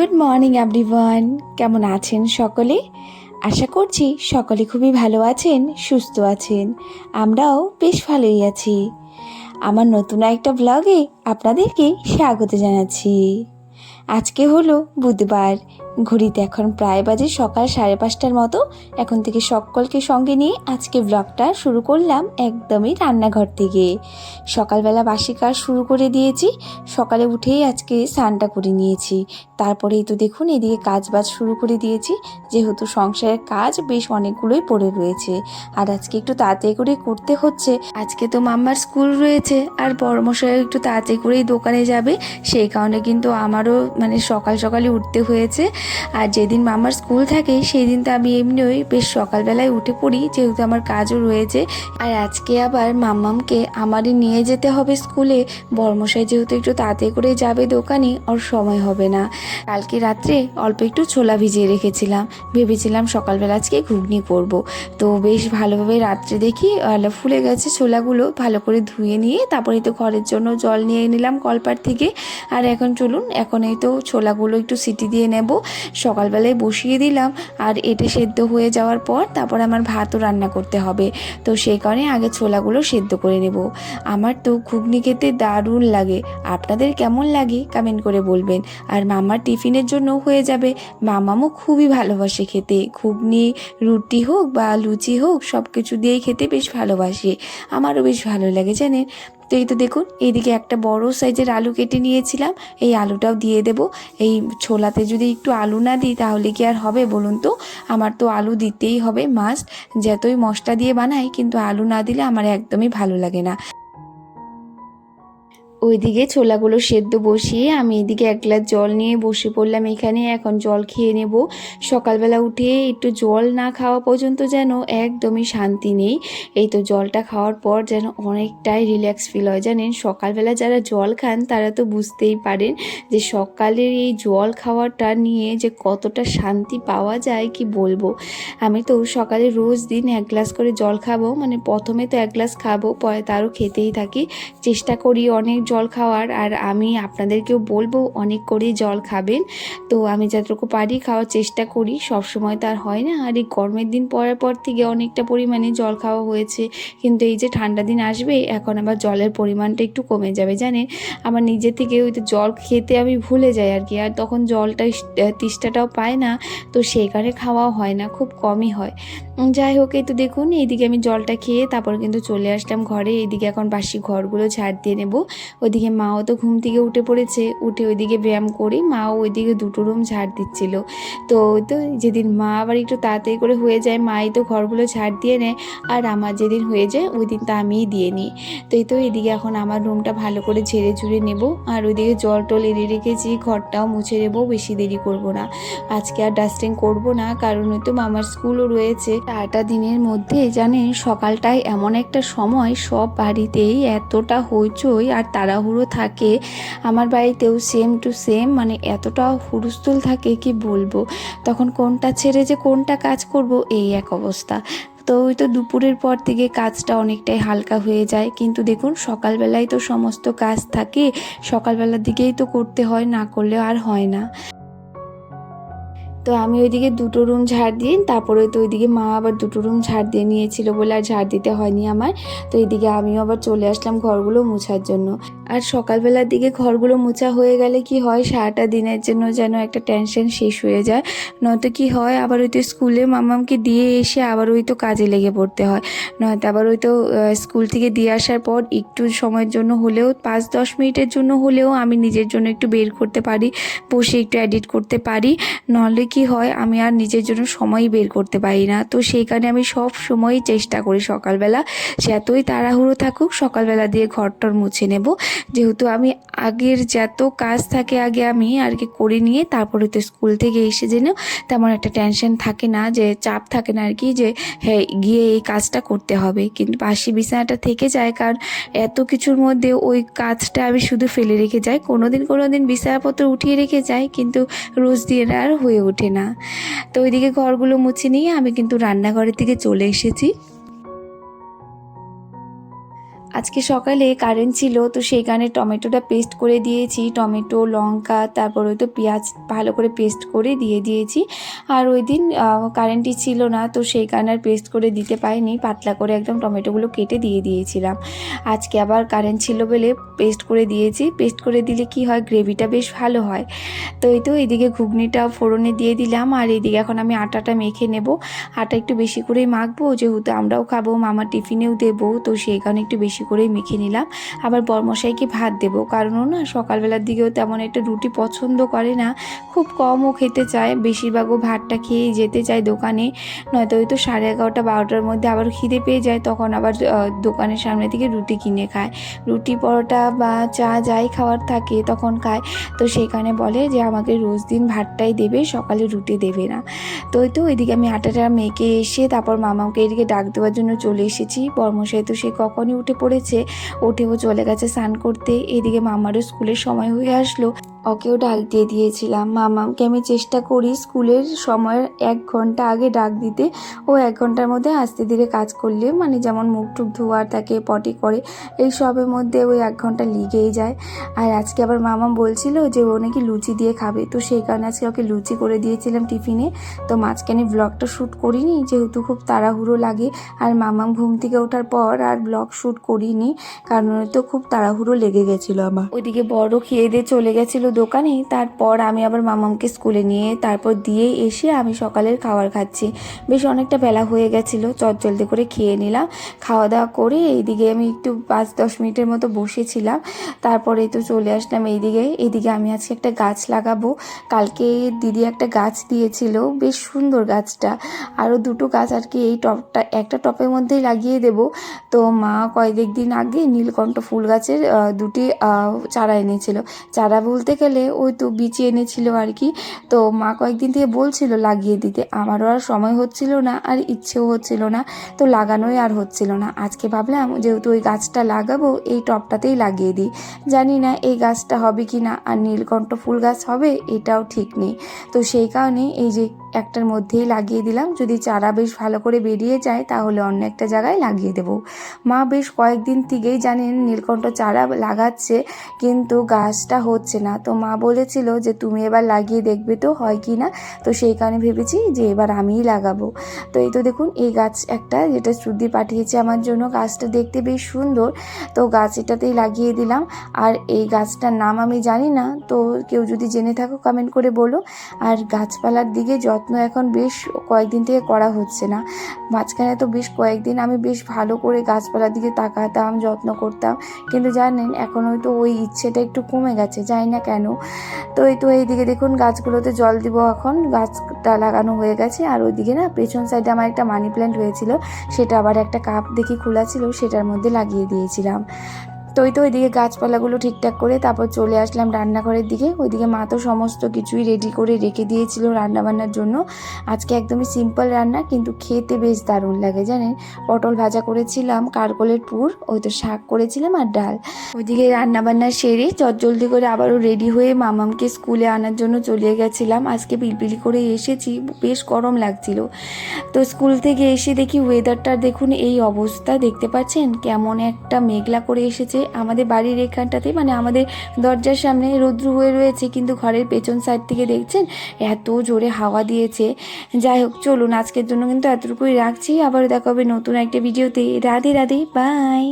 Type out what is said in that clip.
Good morning everyone কেমন আছেন সকলে? আশা করছি সকলে খুবই ভালো আছেন, সুস্থ আছেন। আমরাও বেশ ভালোই আছি। আমার নতুন একটা ব্লগে আপনাদেরকে স্বাগত জানাচ্ছি। আজকে হলো বুধবার ঘড়িতে এখন প্রায় বাজে সকাল সাড়ে পাঁচটার মতো। এখন থেকে সকলকে সঙ্গে নিয়ে আজকে ব্লগটা শুরু করলাম একদমই রান্নাঘর থেকে। সকালবেলা বাসি কাজ শুরু করে দিয়েছি। সকালে উঠেই আজকে স্নানটা করে নিয়েছি। তারপরেই তো দেখুন এদিকে কাজ বাজ শুরু করে দিয়েছি। যেহেতু সংসারের কাজ বেশ অনেকগুলোই পড়ে রয়েছে। আর আজকে একটু তাড়াতাড়ি করে করতে হচ্ছে। আজকে তো মাম্মার স্কুল রয়েছে আর বড়মশাই একটু তাড়াতাড়ি করেই দোকানে যাবে। সেই কারণে কিন্তু আমারও মানে সকাল সকালে উঠতে হয়েছে। আর যেদিন মামার স্কুল থাকে সেই দিন তো আমি এমনিই বেশ সকালবেলায় উঠে পড়ি, যেহেতু আমার কাজও রয়েছে। আর আজকে আবার মাম্মামকে আমারই নিয়ে যেতে হবে স্কুলে। বর্মশাই যেহেতু একটু তাড়াতাড়ি করে যাবে দোকানে, ওর সময় হবে না। কালকে রাত্রে অল্প একটু ছোলা ভিজিয়ে রেখেছিলাম। ভেবেছিলাম সকালবেলা আজকে ঘুগনি করব। তো বেশ ভালোভাবে রাত্রে দেখি ফুলে গেছে ছোলাগুলো, ভালো করে ধুয়ে নিয়ে তারপরে তো ঘরের জন্য জল নিয়ে নিলাম কলপার থেকে। আর এখন চলুন, এখন এই তো ছোলাগুলো একটু সিটি দিয়ে নেব। সকালবেলায় বসিয়ে দিলাম আর এটা সেদ্ধ হয়ে যাওয়ার পর তারপর আমার ভাতও রান্না করতে হবে। তো সেই কারণে আগে ছোলাগুলো সেদ্ধ করে নেব। আমার তো ঘুগনি খেতে দারুণ লাগে। আপনাদের কেমন লাগে কমেন্ট করে বলবেন। আর মামার টিফিনের জন্য হয়ে যাবে। মামামও খুবই ভালোবাসে খেতে। ঘুগনি, রুটি হোক বা লুচি হোক সব কিছু দিয়েই খেতে বেশ ভালোবাসে। আমারও বেশ ভালো লাগে জানেন। তো এই তো দেখুন, এইদিকে একটা বড় সাইজের আলু কেটে নিয়েছিলাম। এই আলুটাও দিয়ে দেব। এই ছোলাতে যদি একটু আলু না দিই তাহলে কি আর হবে বলুন তো? আমার তো আলু দিতেই হবে মাস্ট যতই মশলা দিয়ে বানাই, কিন্তু আলু না দিলে আমার একদমই ভালো লাগে না। ওইদিকে ছোলাগুলো সেদ্ধ বসিয়ে আমি এদিকে এক গ্লাস জল নিয়ে বসে পড়লাম এখানে। এখন জল খেয়ে নেব। সকালবেলা উঠে একটু জল না খাওয়া পর্যন্ত যেন একদমই শান্তি নেই। এই তো জলটা খাওয়ার পর যেন অনেকটাই রিল্যাক্স ফিল হয়। জানেন, সকালবেলা যারা জল খান, তারা তো বুঝতেই পারেন যে সকালের এই জল খাওয়াটা নিয়ে যে কতটা শান্তি পাওয়া যায়, কি বলব? আমি তো সকালে রোজ দিন এক গ্লাস করে জল খাব। মানে প্রথমে তো এক গ্লাস খাব, পরে তারও খেতেই থাকি। চেষ্টা করি অনেক জল খাওয়ার আর আমি আপনাদেরকেও বলব অনেক করে জল খাবেন। তো আমি যতটুকু পারি খাওয়ার চেষ্টা করি। সব সময় তো আর হয় না। আর এই গরমের দিন পরার পর থেকে অনেকটা পরিমাণে জল খাওয়া হয়েছে। কিন্তু এই যে ঠান্ডা দিন আসবে, এখন আবার জলের পরিমাণটা একটু কমে যাবে, জানেন? আমার নিজে থেকে ওই তো জল খেতে আমি ভুলে যাই আর কি। আর তখন জলটা তেষ্টাটাও পায় না। তো সেই কারণে খাওয়াও হয় না, খুব কমই হয়। যাই হোক, এই তো দেখুন, এইদিকে আমি জলটা খেয়ে তারপর কিন্তু চলে আসলাম ঘরে। এইদিকে এখন বাসি ঘরগুলো ঝাড় দিয়ে নেব। ওইদিকে মাও তো ঘুম থেকে উঠে পড়েছে। উঠে ওইদিকে ব্যায়াম করে মাও ওইদিকে দুটো রুম ঝাড় দিচ্ছিল। তো ওই তো যেদিন মা আবার একটু তাড়াতাড়ি করে হয়ে যায়, মাই তো ঘরগুলো ঝাড় দিয়ে নেয়। আর আমার যেদিন হয়ে যায়, ওই দিন তা আমিই দিয়ে নিই। তো এই তো এদিকে এখন আমার রুমটা ভালো করে ঝেড়ে ঝুড়ে নেব। আর ওইদিকে জল টল এনে রেখেছি, ঘরটাও মুছে নেব, বেশি দেরি করব না। আজকে আর ডাস্টিং করব না, কারণ ওই তো মামার স্কুলও রয়েছে। চারটা দিনের মধ্যে জানেন সকালটায় এমন একটা সময় সব বাড়িতেই এতটা হইচই আর তাড়াহুড়ো থাকে। আমার বাড়িতেও সেম টু সেম মানে এতটা হুড়স্থুল থাকে কি বলব? তখন কোনটা ছেড়ে যে কোনটা কাজ করব, এই এক অবস্থা। তো ওই তো দুপুরের পর থেকে কাজটা অনেকটাই হালকা হয়ে যায়। কিন্তু দেখুন, সকালবেলায় তো সমস্ত কাজ থাকে, সকালবেলার দিকেই তো করতে হয়, না করলে আর হয় না। তো আমি ওইদিকে দুটো রুম ঝাড় দিই তারপরে তো ওইদিকে মা আবার দুটো রুম ঝাড় দিয়ে নিয়েছিল বলে আর ঝাড় দিতে হয়নি আমার। তো এইদিকে আমিও আবার চলে আসলাম ঘরগুলো মোছার জন্য। আর সকালবেলার দিকে ঘরগুলো মোছা হয়ে গেলে কি হয়, সারাটা দিনের জন্য যেন একটা টেনশন শেষ হয়ে যায়। নয়তো কি হয়, আবার ওই তো স্কুলে মামামকে দিয়ে এসে আবার ওই তো কাজে লেগে পড়তে হয়। নয়তো আবার ওই তো স্কুল থেকে দিয়ে আসার পর একটু সময়ের জন্য হলেও, পাঁচ দশ মিনিটের জন্য হলেও আমি নিজের জন্য একটু বের করতে পারি, বসে একটু এডিট করতে পারি। নাহলে কি হয়, আমি আর নিজের জন্য সময় বের করতে পারি না। তো সেই কারণে আমি সব সময়ই চেষ্টা করি সকালবেলা। সে এতই তাড়াহুড়ো থাকুক, সকালবেলা দিয়ে ঘরটর মুছে নেব। যেহেতু আমি আগের যত কাজ থাকে আগে আমি আর কি করে নিয়ে তারপরে তো স্কুল থেকে এসে যেন তেমন একটা টেনশন থাকে না, যে চাপ থাকে না আর কি, যে হ্যাঁ গিয়ে এই কাজটা করতে হবে। কিন্তু পাশি বিছানাটা থেকে যায়, কারণ এত কিছুর মধ্যে ওই কাজটা আমি শুধু ফেলে রেখে যাই। কোনো দিন কোনো দিন বিছানাপত্র উঠিয়ে রেখে যাই, কিন্তু রোজ দিয়ে আর হয়ে ওঠে। না। তো ওইদিকে ঘরগুলো মুছে নিয়ে আমি কিন্তু রান্নাঘরের দিকে চলে এসেছি। আজকে সকালে কারেন্ট ছিল, তো সেইখানে টমেটোটা পেস্ট করে দিয়েছি। টমেটো, লঙ্কা, তারপর ওই তো পেঁয়াজ ভালো করে পেস্ট করে দিয়ে দিয়েছি। আর ওই দিন কারেন্টই ছিল না, তো সেই কারণে আর পেস্ট করে দিতে পারিনি। পাতলা করে একদম টমেটোগুলো কেটে দিয়ে দিয়েছিলাম। আজকে আবার কারেন্ট ছিল বলে পেস্ট করে দিয়েছি। পেস্ট করে দিলে কি হয় গ্রেভিটা বেশ ভালো হয়। তো এই তো এদিকে ঘুগনিটা ফোড়নে দিয়ে দিলাম। আর এইদিকে এখন আমি আটাটা মেখে নেব। আটা একটু বেশি করেই মাখবো, যেহেতু আমরাও খাব, মামার টিফিনেও দেবো, তো সেই কারণে একটু বেশি করেই মেখে নিলাম। আবার বরমশাইকে ভাত দেবো কারণ ও না সকালবেলার দিকেও তেমন একটা রুটি পছন্দ করে না। খুব কমও খেতে চায়, বেশিরভাগও ভাতটা খেয়ে যেতে চায় দোকানে। নয়তো হয়তো সাড়ে এগারোটা, বারোটার মধ্যে আবার খিদে পেয়ে যায়, তখন আবার দোকানের সামনে থেকে রুটি কিনে খায়। রুটি, পরোটা বা চা যাই খাওয়ার থাকে, তখন খায়। তো সেখানে বলে যে, আমাকে রোজ দিন ভাতটাই দেবে, সকালে রুটি দেবে না। তো ওই তো ওইদিকে আমি আটাটা মেখে এসে তারপর মামাকে এদিকে ডাক দেওয়ার জন্য চলে এসেছি। বর্মশাই তো সে কখনই উঠে পড়েছে উঠেও চলে গেছে স্নান করতে। এদিকে মামারও স্কুলের সময় হয়ে আসলো। ওকেও ডাক দিয়ে দিয়েছিলাম মামাকে আমি চেষ্টা করি স্কুলের সময়ের এক ঘণ্টা আগে ডাক দিতে। ও এক ঘণ্টার মধ্যে আস্তে ধীরে কাজ করলে মানে যেমন মুখ টুক ধোয়ার থাকে পটি করে, এই সবের মধ্যে ওই এক ঘণ্টা লেগেই যায়। আর আজকে আবার মামা বলছিল যে ও নাকি লুচি দিয়ে খাবে। তো সেই কারণে আজকে ওকে লুচি করে দিয়েছিলাম টিফিনে। তো মাঝখানে ব্লগটা শ্যুট করিনি, যেহেতু খুব তাড়াহুড়ো লাগে। আর মামাম ঘুম থেকে ওঠার পর আর ব্লগ শ্যুট করিনি, কারণ তো খুব তাড়াহুড়ো লেগে গেছিল আমার। ওইদিকে বড় খেয়ে দিয়ে চলে গেছিল দোকানে, তারপর আমি আবার মামামকে স্কুলে নিয়ে তারপর দিয়ে এসে আমি সকালের খাবার খাচ্ছি। বেশ অনেকটা বেলা হয়ে গেছিল, চটজলদি করে খেয়ে নিলাম। খাওয়া দাওয়া করে এইদিকে আমি একটু পাঁচ দশ মিনিটের মতো বসেছিলাম। তারপরে তো চলে আসলাম এইদিকে। এইদিকে আমি আজকে একটা গাছ লাগাবো। কালকে দিদি একটা গাছ দিয়েছিল, বেশ সুন্দর গাছটা। আরও দুটো গাছ আর কি এই টপটা, একটা টপের মধ্যেই লাগিয়ে দেব। তো মা কয়েক দিন আগে নীলকণ্ঠ ফুল গাছের দুটি চারা এনেছিল। চারা বলতে গেলে ওই তো বিচি এনেছিল আর কি। তো মা কয়েকদিন থেকে বলছিল লাগিয়ে দিতে। আমারও আর সময় হচ্ছিল না, আর ইচ্ছেও হচ্ছিল না। তো লাগানোই আর হচ্ছিল না। আজকে ভাবলাম যেহেতু ওই গাছটা লাগাবো, এই টপটাতেই লাগিয়ে দিই। জানি না এই গাছটা হবে কি না আর নীলকণ্ঠ ফুল গাছ হবে, এটাও ঠিক নেই। তো সেই কারণে এই যে একটার মধ্যেই লাগিয়ে দিলাম। যদি চারা বেশ ভালো করে বেরিয়ে যায়, তাহলে অন্য একটা জায়গায় লাগিয়ে দেবো। মা বেশ কয়েকদিন থেকেই জানেন নীলকণ্ঠ চারা লাগাচ্ছে, কিন্তু গাছটা হচ্ছে না। তো মা বলেছিল যে, তুমি এবার লাগিয়ে দেখবে তো, হয় কি না? তো সেই কারণে ভেবেছি যে, এবার আমিই লাগাবো। তো এই তো দেখুন, এই গাছ একটা যেটা শ্রুতি পাঠিয়েছে আমার জন্য। গাছটা দেখতে বেশ সুন্দর। তো গাছ এটাতেই লাগিয়ে দিলাম। আর এই গাছটার নাম আমি জানি না। তো কেউ যদি জেনে থাকো, কমেন্ট করে বলো। আর গাছপালার দিকে যত্ন এখন বেশ কয়েকদিন থেকে করা হচ্ছে না। মাঝখানে তো বেশ কয়েকদিন আমি বেশ ভালো করে গাছপালার দিকে তাকাতাম, যত্ন করতাম। কিন্তু জানেন, এখন হয়তো ওই ইচ্ছেটা একটু কমে গেছে, জানি না কেন। তো এই তো এইদিকে দেখুন, গাছগুলোতে জল দিব এখন। গাছটা লাগানো হয়ে গেছে। আর ওইদিকে না, পেছন সাইডে আমার একটা মানি প্ল্যান্ট হয়েছিল। সেটা আবার একটা কাপ দেখি খোলা ছিল, সেটার মধ্যে লাগিয়ে দিয়েছিলাম। তো ওই তো ওইদিকে গাছপালাগুলো ঠিকঠাক করে তারপর চলে আসলাম রান্নাঘরের দিকে। ওইদিকে মা তো সমস্ত কিছুই রেডি করে রেখে দিয়েছিল রান্নাবান্নার জন্য। আজকে একদমই সিম্পল রান্না, কিন্তু খেতে বেশ দারুণ লাগে, জানেন? পটল ভাজা করেছিলাম, কারকলের পুর, ওই তো শাক করেছিলাম আর ডাল। ওইদিকে রান্নাবান্না সেরে চটজলদি করে আবারও রেডি হয়ে মামামকে স্কুলে আনার জন্য চলে গেছিলাম। আজকে পিলপিলি করে এসেছি, বেশ গরম লাগছিল। তো স্কুল থেকে এসে দেখি ওয়েদারটা দেখুন এই অবস্থা, দেখতে পাচ্ছেন? কেমন একটা মেঘলা করে এসেছে। আমাদের বাড়ির এখানটাতে মানে আমাদের দরজার সামনে রৌদ্র হয়ে রয়েছে, কিন্তু ঘরের পেছন সাইড থেকে দেখছেন এত জোরে হাওয়া দিয়েছে। যাই হোক, চলুন, আজকের জন্য কিন্তু এতটুকুই রাখছি। আবার দেখা হবে নতুন একটা ভিডিওতে রাধে রাধে বাই